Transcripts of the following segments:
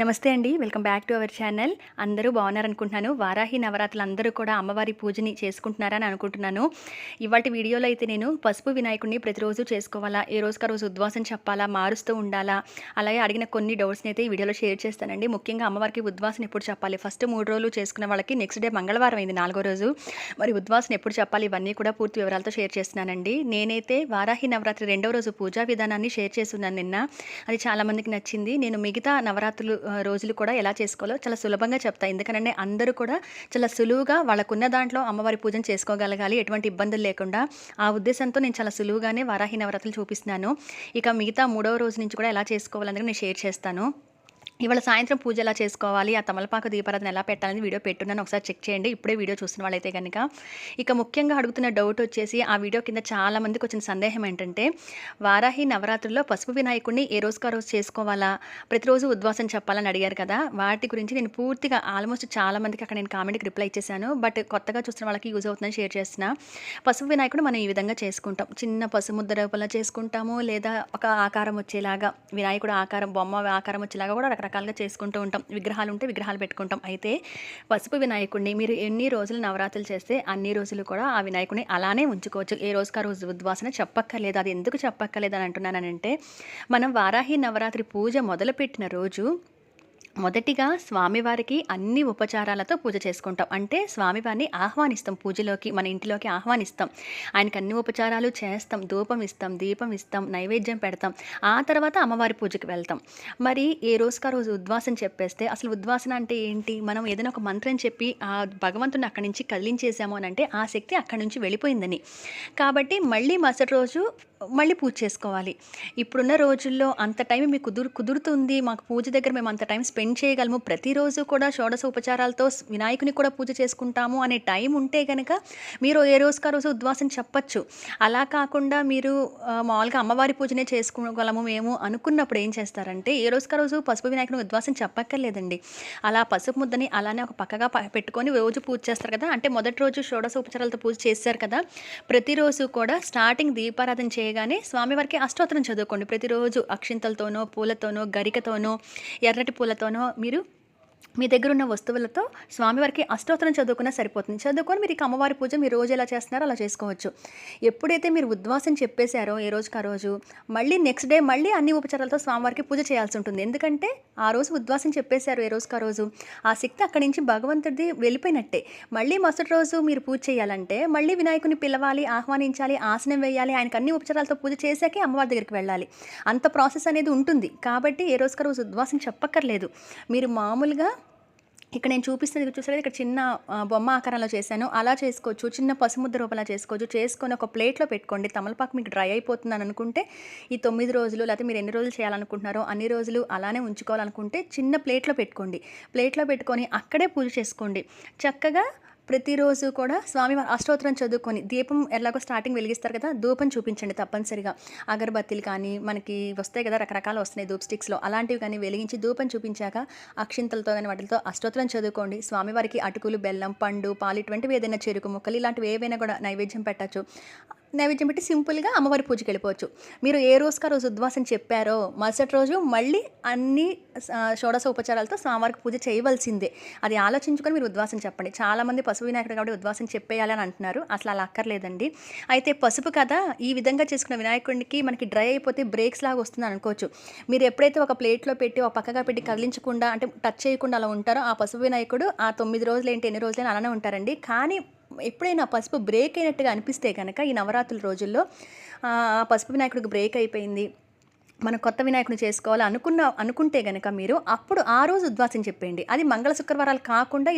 నమస్తే అండి. Welcome back to our channel. అందరూ బాగున్నారనుకుంటున్నాను. వారాహి నవరాత్రులు అందరూ కూడా అమ్మవారి పూజని చేసుకుంటున్నారని అనుకుంటున్నాను. ఇవాటి వీడియోలో అయితే నేను పసుపు వినాయకుడిని ప్రతిరోజు చేసుకోవాలా ఏ రోజుకి రోజు ఉద్వాసం చెప్పాలా మారుస్తూ ఉండాలా అలాగే అడిగిన కొన్ని డౌట్స్ని అయితే ఈ వీడియోలో షేర్ చేస్తానండి. ముఖ్యంగా అమ్మవారికి ఉద్వాసన ఎప్పుడు చెప్పాలి? ఫస్ట్ మూడు రోజులు చేసుకున్న వాళ్ళకి నెక్స్ట్ డే మంగళవారం అయింది నాలుగో రోజు. మరి ఉద్వాసన ఎప్పుడు చెప్పాలి? ఇవన్నీ కూడా పూర్తి వివరాలతో షేర్ చేస్తున్నానండి. నేనైతే వారాహి నవరాత్రి రెండవ రోజు పూజా విధానాన్ని షేర్ చేస్తున్నాను నిన్న. అది చాలామందికి నచ్చింది. నేను మిగతా నవరాత్రులు రోజులు కూడా ఎలా చేసుకోవాలో చాలా సులభంగా చెప్తాయి. ఎందుకంటే అందరూ కూడా చాలా సులువుగా వాళ్ళకున్న దాంట్లో అమ్మవారి పూజను చేసుకోగలగాలి ఎటువంటి ఇబ్బందులు లేకుండా. ఆ ఉద్దేశంతో నేను చాలా సులువుగానే వారాహి నవరాత్రులు చూపిస్తున్నాను. ఇక మిగతా మూడవ రోజు నుంచి కూడా ఎలా చేసుకోవాలనేది నేను షేర్ చేస్తాను. ఇవాళ సాయంత్రం పూజ ఎలా చేసుకోవాలి? ఆ తమలపాకు దీపారాధన ఎలా పెట్టాలని వీడియో పెట్టున్నాను. ఒకసారి చెక్ చేయండి. ఇప్పుడే వీడియో చూసిన వాళ్ళైతే కనుక ఇక ముఖ్యంగా అడుగుతున్న డౌట్ వచ్చేసి ఆ వీడియో కింద చాలా మందికి వచ్చిన సందేహం ఏంటంటే వారాహి నవరాత్రుల్లో పసుపు వినాయకుడిని ఏ రోజుకు రోజు చేసుకోవాలా? ప్రతిరోజు ఉద్వాసం చెప్పాలని అడిగారు కదా. వాటి గురించి నేను పూర్తిగా ఆల్మోస్ట్ చాలా మందికి అక్కడ నేను కామెంట్కి రిప్లై ఇచ్చేసాను బట్ కొత్తగా చూసిన వాళ్ళకి యూజ్ అవుతుందని షేర్ చేసిన పసుపు వినాయకుడు మనం ఈ విధంగా చేసుకుంటాం. చిన్న పసుపు ముద్ద రూపంలో చేసుకుంటాము. లేదా ఒక ఆకారం వచ్చేలాగా వినాయకుడు ఆకారం బొమ్మ ఆకారం వచ్చేలాగా కూడా రకరకాలుగా చేసుకుంటూ ఉంటాం. విగ్రహాలు ఉంటే విగ్రహాలు పెట్టుకుంటాం. అయితే పసుపు వినాయకుడిని మీరు ఎన్ని రోజులు నవరాత్రులు చేస్తే అన్ని రోజులు కూడా ఆ వినాయకుడిని అలానే ఉంచుకోవచ్చు. ఏ రోజుకా ఆ రోజు ఉద్వాసన చెప్పక్కర్లేదు. అది ఎందుకు చెప్పక్కర్లేదు అని అంటున్నానంటే మనం వారాహి నవరాత్రి పూజ మొదలుపెట్టిన రోజు మొదటిగా స్వామివారికి అన్ని ఉపచారాలతో పూజ చేసుకుంటాం. అంటే స్వామివారిని ఆహ్వానిస్తాం. పూజలోకి మన ఇంటిలోకి ఆహ్వానిస్తాం. ఆయనకి అన్ని ఉపచారాలు చేస్తాం. ధూపం ఇస్తాం దీపం ఇస్తాం నైవేద్యం పెడతాం. ఆ తర్వాత అమ్మవారి పూజకి వెళ్తాం. మరి ఏ రోజుకా రోజు ఉద్వాసన చెప్పేస్తే అసలు ఉద్వాసన అంటే ఏంటి? మనం ఏదైనా ఒక మంత్రం చెప్పి ఆ భగవంతుని అక్కడి నుంచి కదిలించేసాము అని అంటే ఆ శక్తి అక్కడి నుంచి వెళ్ళిపోయిందని. కాబట్టి మళ్ళీ మరుసటి రోజు మళ్ళీ పూజ చేసుకోవాలి. ఇప్పుడున్న రోజుల్లో అంత టైం మీకు కుదురు కుదురుతుంది. మాకు పూజ దగ్గర మేము అంత టైం స్పెండ్ చేయగలము? ప్రతిరోజు కూడా షోడశ ఉపచారాలతో వినాయకుని కూడా పూజ చేసుకుంటాము అనే టైం ఉంటే కనుక మీరు ఏ రోజుకా రోజు ఉద్వాసం చెప్పచ్చు. అలా కాకుండా మీరు మామూలుగా అమ్మవారి పూజనే చేసుకోగలము మేము అనుకున్నప్పుడు ఏం చేస్తారంటే ఏ రోజుకా రోజు పసుపు వినాయకుని ఉద్వాసం చెప్పక్కర్లేదండి. అలా పసుపు ముద్దని అలానే ఒక పక్కగా పెట్టుకొని రోజు పూజ చేస్తారు కదా అంటే మొదటి రోజు షోడశ ఉపచారాలతో పూజ చేశారు కదా ప్రతిరోజు కూడా స్టార్టింగ్ దీపారాధన చేయగానే స్వామివారికి అష్టోత్తరం చదువుకోండి. ప్రతిరోజు అక్షింతలతోనో పూలతోనో గరికతోనో ఎర్రటి పూలతోనో మీరు మీ దగ్గర ఉన్న వస్తువులతో స్వామివారికి అష్టోత్తరం చదువుకున్నా సరిపోతుంది. చదువుకొని మీరు ఇక అమ్మవారి పూజ మీరు రోజు ఎలా చేస్తున్నారో అలా చేసుకోవచ్చు. ఎప్పుడైతే మీరు ఉద్వాసం చెప్పేశారో ఏ రోజుకి ఆ రోజు మళ్ళీ నెక్స్ట్ డే మళ్ళీ అన్ని ఉపచారాలతో స్వామివారికి పూజ చేయాల్సి ఉంటుంది. ఎందుకంటే ఆ రోజు ఉద్వాసం చెప్పేశారు ఏ రోజుకి ఆ రోజు? ఆ శక్తి అక్కడి నుంచి భగవంతుడిది వెళ్ళిపోయినట్టే. మళ్ళీ మరుసటి రోజు మీరు పూజ చేయాలంటే మళ్ళీ వినాయకుని పిలవాలి ఆహ్వానించాలి ఆసనం వేయాలి ఆయనకు అన్ని ఉపచారాలతో పూజ చేశాకే అమ్మవారి దగ్గరికి వెళ్ళాలి. అంత ప్రాసెస్ అనేది ఉంటుంది. కాబట్టి ఏ రోజుకి రోజు ఉద్వాసం చెప్పక్కర్లేదు. మీరు మామూలుగా ఇక్కడ నేను చూపిస్తుంది చూసారు? ఇక్కడ చిన్న బొమ్మ ఆకారంలో చేశాను. అలా చేసుకోవచ్చు. చిన్న పసుముద్ద రూపంలో చేసుకోవచ్చు. చేసుకొని ఒక ప్లేట్లో పెట్టుకోండి. తమలపాకు మీకు డ్రై అయిపోతుందని అనుకుంటే ఈ తొమ్మిది రోజులు లేకపోతే మీరు ఎన్ని రోజులు చేయాలనుకుంటున్నారో అన్ని రోజులు అలానే ఉంచుకోవాలనుకుంటే చిన్న ప్లేట్లో పెట్టుకోండి. ప్లేట్లో పెట్టుకొని అక్కడే పూజ చేసుకోండి. చక్కగా ప్రతిరోజు కూడా స్వామివారి అష్టోత్తరం చదువుకొని దీపం ఎలాగో స్టార్టింగ్ వెలిగిస్తారు కదా ధూపం చూపించండి తప్పనిసరిగా. అగరబత్తీలు కానీ మనకి వస్తాయి కదా రకరకాలు వస్తున్నాయి ధూప్ స్టిక్స్లో అలాంటివి కానీ వెలిగించి ధూపం చూపించాక అక్షింతలతో కానీ వాటితో అష్టోత్తరం చదువుకోండి. స్వామివారికి అటుకులు బెల్లం పండు పాలు ఇటువంటివి ఏదైనా చెరుకు ముక్కలు ఇలాంటివి ఏవైనా కూడా నైవేద్యం పెట్టచ్చు. నైవేద్యం పెట్టి సింపుల్గా అమ్మవారి పూజకి వెళ్ళిపోవచ్చు. మీరు ఏ రోజుకి ఆ రోజు ఉద్వాసం చెప్పారో మరుసటి రోజు మళ్ళీ అన్ని షోడశ ఉపచారాలతో స్వామివారికి పూజ చేయవలసిందే. అది ఆలోచించుకొని మీరు ఉద్వాసం చెప్పండి. చాలామంది పసుపు వినాయకుడు కాబట్టి ఉద్వాసం చెప్పేయాలి అని అంటున్నారు. అసలు అలా అక్కర్లేదండి. అయితే పసుపు కదా ఈ విధంగా చేసుకున్న వినాయకుడికి మనకి డ్రై అయిపోతే బ్రేక్స్ లాగా వస్తుంది అనుకోవచ్చు. మీరు ఎప్పుడైతే ఒక ప్లేట్లో పెట్టి ఒక పక్కగా పెట్టి కదిలించకుండా అంటే టచ్ చేయకుండా అలా ఉంటారో ఆ పసుపు వినాయకుడు ఆ తొమ్మిది రోజులు ఏంటి ఎన్ని రోజులైనా అలానే ఉంటారండి. కానీ ఎప్పుడైనా పసుపు బ్రేక్ అయినట్టుగా అనిపిస్తే కనుక ఈ నవరాత్రుల రోజుల్లో పసుపు వినాయకుడికి బ్రేక్ అయిపోయింది. మనం కొత్త వినాయకుని చేసుకోవాలి అనుకున్న అనుకుంటే గనక మీరు అప్పుడు ఆ రోజు ఉద్వాసం చెప్పేయండి. అది మంగళ శుక్రవారాలు కాకుండా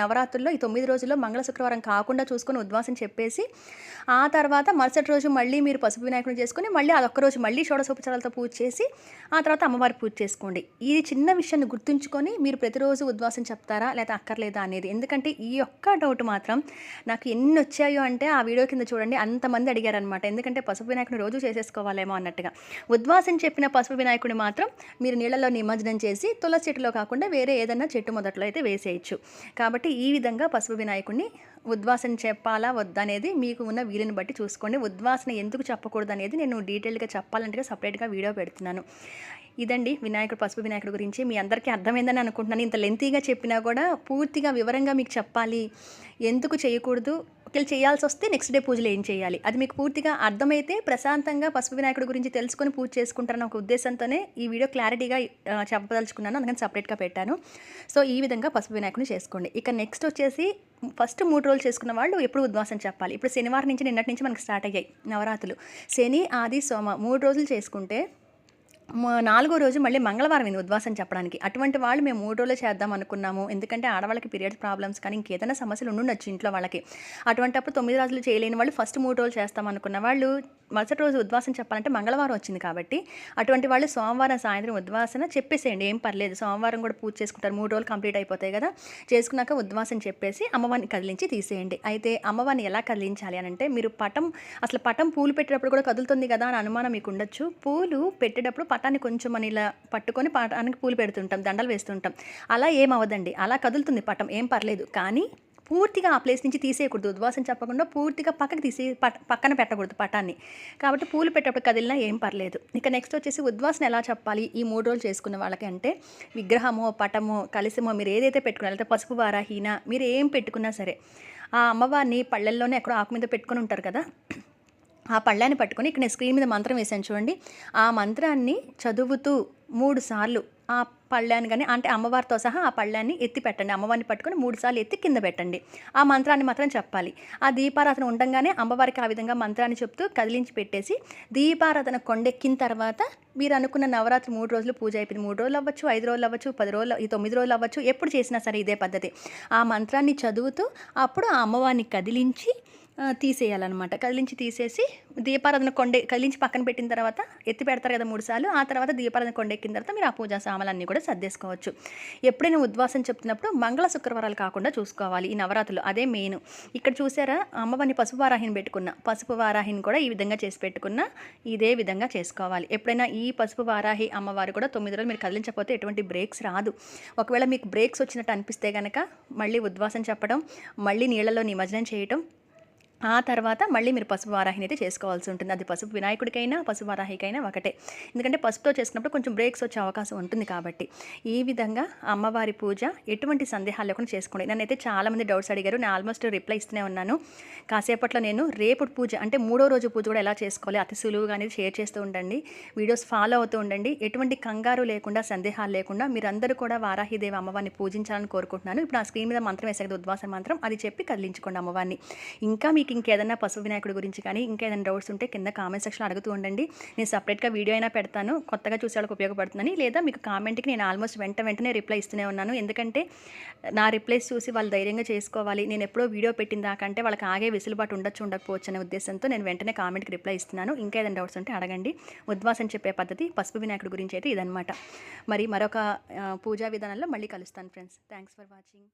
నవరాత్రుల్లో ఈ తొమ్మిది రోజుల్లో మంగళ శుక్రవారం కాకుండా చూసుకొని ఉద్వాసం చెప్పేసి ఆ తర్వాత మరుసటి రోజు మళ్ళీ మీరు పసుపు వినాయకుని చేసుకొని మళ్ళీ అదొక్క రోజు మళ్ళీ షోడశోపచారాలతో పూజ చేసి ఆ తర్వాత అమ్మవారి పూజ చేసుకోండి. ఈ చిన్న విషయాన్ని గుర్తుంచుకొని మీరు ప్రతిరోజు ఉద్వాసం చెప్తారా లేదా అక్కర్లేదా అనేది. ఎందుకంటే ఈ ఒక్క డౌట్ మాత్రం నాకు ఎన్ని వచ్చాయో అంటే ఆ వీడియో కింద చూడండి అంతమంది అడిగారనమాట ఎందుకంటే పసుపు వినాయకుని రోజు చేసేసుకోవాలేమో అన్నట్టుగా. ఉద్వాసం చెప్పిన పసుపు వినాయకుడిని మాత్రం మీరు నీళ్ళలో నిమజ్జనం చేసి తులసి చెట్టులో కాకుండా వేరే ఏదైనా చెట్టు మొదట్లో అయితే వేసేయచ్చు. కాబట్టి ఈ విధంగా పసుపు వినాయకుడిని ఉద్వాసన చెప్పాలా వద్దా అనేది మీకు ఉన్న వీలుని బట్టి చూసుకోండి. ఉద్వాసన ఎందుకు చెప్పకూడదు అనేది నేను డీటెయిల్గా చెప్పాలంటే సపరేట్గా వీడియో పెడుతున్నాను. ఇదండి వినాయకుడు పసుపు వినాయకుడు గురించి మీ అందరికీ అర్థమైందని అనుకుంటున్నాను. ఇంత లెంతీగా చెప్పినా కూడా పూర్తిగా వివరంగా మీకు చెప్పాలి. ఎందుకు చేయకూడదు? ఒకవేళ చేయాల్సి వస్తే నెక్స్ట్ డే పూజలు ఏం చేయాలి? అది మీకు పూర్తిగా అర్థమైతే ప్రశాంతంగా పసుపు వినాయకుడి గురించి తెలుసుకొని పూజ చేసుకుంటారన్న ఒక ఉద్దేశంతోనే ఈ వీడియో క్లారిటీగా చెప్పదలుచుకున్నాను. అందుకని సపరేట్గా పెట్టాను. సో ఈ విధంగా పసుపు వినాయకుడిని చేసుకోండి. ఇక నెక్స్ట్ వచ్చేసి ఫస్ట్ మూడు రోజులు చేసుకున్న వాళ్ళు ఎప్పుడు ఉద్వాసం చెప్పాలి. ఇప్పుడు శనివారం నుంచి నిన్నటి నుంచి మనకి స్టార్ట్ అయ్యాయి నవరాత్రులు. శని ఆది సోమ మూడు రోజులు చేసుకుంటే నాలుగో రోజు మళ్ళీ మంగళవారం ఇది ఉద్వాసం చెప్పడానికి. అటువంటి వాళ్ళు మేము మూడు రోజులు చేద్దాం అనుకున్నాము. ఎందుకంటే ఆడవాళ్ళకి పీరియడ్స్ ప్రాబ్లమ్స్ కానీ ఇంకేదైనా సమస్యలు ఉండుండొచ్చు ఇంట్లో వాళ్ళకి. అటువంటప్పుడు తొమ్మిది రోజులు చేయలేని వాళ్ళు ఫస్ట్ మూడు రోజులు చేస్తాం అనుకున్న వాళ్ళు మరుసటి రోజు ఉద్వాసం చెప్పాలంటే మంగళవారం వచ్చింది కాబట్టి అటువంటి వాళ్ళు సోమవారం సాయంత్రం ఉద్వాసన చెప్పేసేయండి. ఏం పర్లేదు. సోమవారం కూడా పూజ చేసుకుంటారు. మూడు రోజులు కంప్లీట్ అయిపోతాయి కదా. చేసుకున్నాక ఉద్వాసం చెప్పేసి అమ్మవారిని కదిలించి తీసేయండి. అయితే అమ్మవారిని ఎలా కదిలించాలి అని అంటే మీరు పటం అసలు పటం పూలు పెట్టేటప్పుడు కూడా కదులుతుంది కదా అని అనుమానం మీకు ఉండొచ్చు. పూలు పెట్టేటప్పుడు పటాన్ని కొంచెం అని ఇలా పట్టుకొని పటానికి పూలు పెడుతుంటాం దండలు వేస్తుంటాం. అలా ఏం అవ్వదండి. అలా కదులుతుంది పటం. ఏం పర్లేదు. కానీ పూర్తిగా ఆ ప్లేస్ నుంచి తీసేయకూడదు. ఉద్వాసం చెప్పకుండా పూర్తిగా పక్కకి తీసి పక్కన పెట్టకూడదు పటాన్ని. కాబట్టి పూలు పెట్టేటప్పుడు కదిలినా ఏం పర్లేదు. ఇక నెక్స్ట్ వచ్చేసి ఉద్వాసన ఎలా చెప్పాలి? ఈ మూడు రోజులు చేసుకున్న వాళ్ళకి అంటే విగ్రహమో పటమో కలిసిమో మీరు ఏదైతే పెట్టుకున్నా లేకపోతే పసుపు వారాహీన మీరు ఏం పెట్టుకున్నా సరే ఆ అమ్మవారిని పళ్ళెల్లోనే ఎక్కడో ఆకు మీద పెట్టుకొని ఉంటారు కదా? ఆ పళ్ళాన్ని పట్టుకొని ఇక్కడ నేను స్క్రీన్ మీద మంత్రం వేసాను చూడండి. ఆ మంత్రాన్ని చదువుతూ మూడు సార్లు ఆ పళ్ళాన్ని కానీ అంటే అమ్మవారితో సహా ఆ పళ్ళాన్ని ఎత్తి పెట్టండి. అమ్మవారిని పట్టుకొని మూడు సార్లు ఎత్తి కింద పెట్టండి. ఆ మంత్రాన్ని మాత్రం చెప్పాలి. ఆ దీపారాధన ఉండగానే అమ్మవారికి ఆ విధంగా మంత్రాన్ని చెప్తూ కదిలించి పెట్టేసి దీపారాధన కొండెక్కిన తర్వాత మీరు అనుకున్న నవరాత్రి మూడు రోజులు పూజ అయిపోయింది. మూడు రోజులు అవ్వచ్చు ఐదు రోజులు అవ్వచ్చు పది రోజులు ఈ తొమ్మిది రోజులు అవ్వచ్చు ఎప్పుడు చేసినా సరే ఇదే పద్ధతి. ఆ మంత్రాన్ని చదువుతూ అప్పుడు ఆ అమ్మవారిని కదిలించి తీసేయాలన్నమాట. కదిలించి తీసేసి దీపారాధన కొండే కదిలించి పక్కన పెట్టిన తర్వాత ఎత్తి పెడతారు కదా మూడుసార్లు ఆ తర్వాత దీపారాధన కొండెక్కిన తర్వాత మీరు ఆ పూజా సామాన్లన్నీ కూడా సర్దేసుకోవచ్చు. ఎప్పుడైనా ఉద్వాసం చెప్తున్నప్పుడు మంగళ శుక్రవారాలు కాకుండా చూసుకోవాలి ఈ నవరాత్రులు అదే మెయిన్. ఇక్కడ చూసారా అమ్మవారిని పసుపు వారాహిని పెట్టుకున్న పసుపు వారాహిని కూడా ఈ విధంగా చేసి పెట్టుకున్న ఇదే విధంగా చేసుకోవాలి. ఎప్పుడైనా ఈ పసుపు వారాహి అమ్మవారు కూడా తొమ్మిది రోజులు మీరు కదిలించకపోతే ఎటువంటి బ్రేక్స్ రాదు. ఒకవేళ మీకు బ్రేక్స్ వచ్చినట్టు అనిపిస్తే కనుక మళ్ళీ ఉద్వాసం చెప్పడం మళ్ళీ నీళ్ళలో నిమజ్జనం చేయటం ఆ తర్వాత మళ్ళీ మీరు పసుపు వారాహిని అయితే చేసుకోవాల్సి ఉంటుంది. అది పసుపు వినాయకుడికైనా పసుపు వారాహికైనా ఒకటే. ఎందుకంటే పసుపుతో చేసినప్పుడు కొంచెం బ్రేక్స్ వచ్చే అవకాశం ఉంటుంది కాబట్టి. ఈ విధంగా అమ్మవారి పూజ ఎటువంటి సందేహాలు లేకుండా చేసుకోండి. నన్నైతే చాలామంది డౌట్స్ అడిగారు. నేను ఆల్మోస్ట్ రిప్లై ఇస్తూనే ఉన్నాను. కాసేపట్లో నేను రేపు పూజ అంటే మూడో రోజు పూజ కూడా ఎలా చేసుకోవాలి? అతి సులువుగా అనేది షేర్ చేస్తూ ఉండండి. వీడియోస్ ఫాలో అవుతూ ఉండండి. ఎటువంటి కంగారు లేకుండా సందేహాలు లేకుండా మీరందరూ కూడా వారాహిదేవి అమ్మవారిని పూజించాలని కోరుకుంటున్నాను. ఇప్పుడు ఆ స్క్రీన్ మీద మంత్రం వేసే ఉద్వాస మంత్రం. అది చెప్పి కదిలించుకోండి అమ్మవారిని. ఇంకా మీకు ఇంకేదైనా పసుపు వినాయకుడి గురించి కానీ ఇంకేదైనా డౌట్స్ ఉంటే కింద కామెంట్ సెక్షన్ అడుగుతూ ఉండండి. నేను సపరేట్గా వీడియో అయినా పెడతాను. కొత్తగా చూసే వాళ్ళకి ఉపయోగపడుతుందని లేదా మీకు కామెంట్కి నేను ఆల్మోస్ట్ వెంట వెంటనే రిప్లై ఇస్తూనే ఉన్నాను. ఎందుకంటే నా రిప్లైస్ చూసి వాళ్ళు ధైర్యంగా చేసుకోవాలి. నేను ఎప్పుడో వీడియో పెట్టిన దాకంటే వాళ్ళకి ఆగే వెసులుబాటు ఉండొచ్చు ఉండకపోవచ్చు అనే ఉద్దేశంతో నేను వెంటనే కామెంట్కి రిప్లై ఇస్తున్నాను. ఇంకా ఏదైనా డౌట్స్ ఉంటే అడగండి. ఉద్వాసం చెప్పే పద్ధతి పసుపు వినాయకుడి గురించి అయితే ఇదనమాట మరి మరొక పూజా విధానంలో మళ్ళీ కలుస్తాను ఫ్రెండ్స్ థ్యాంక్స్ ఫర్ వాచింగ్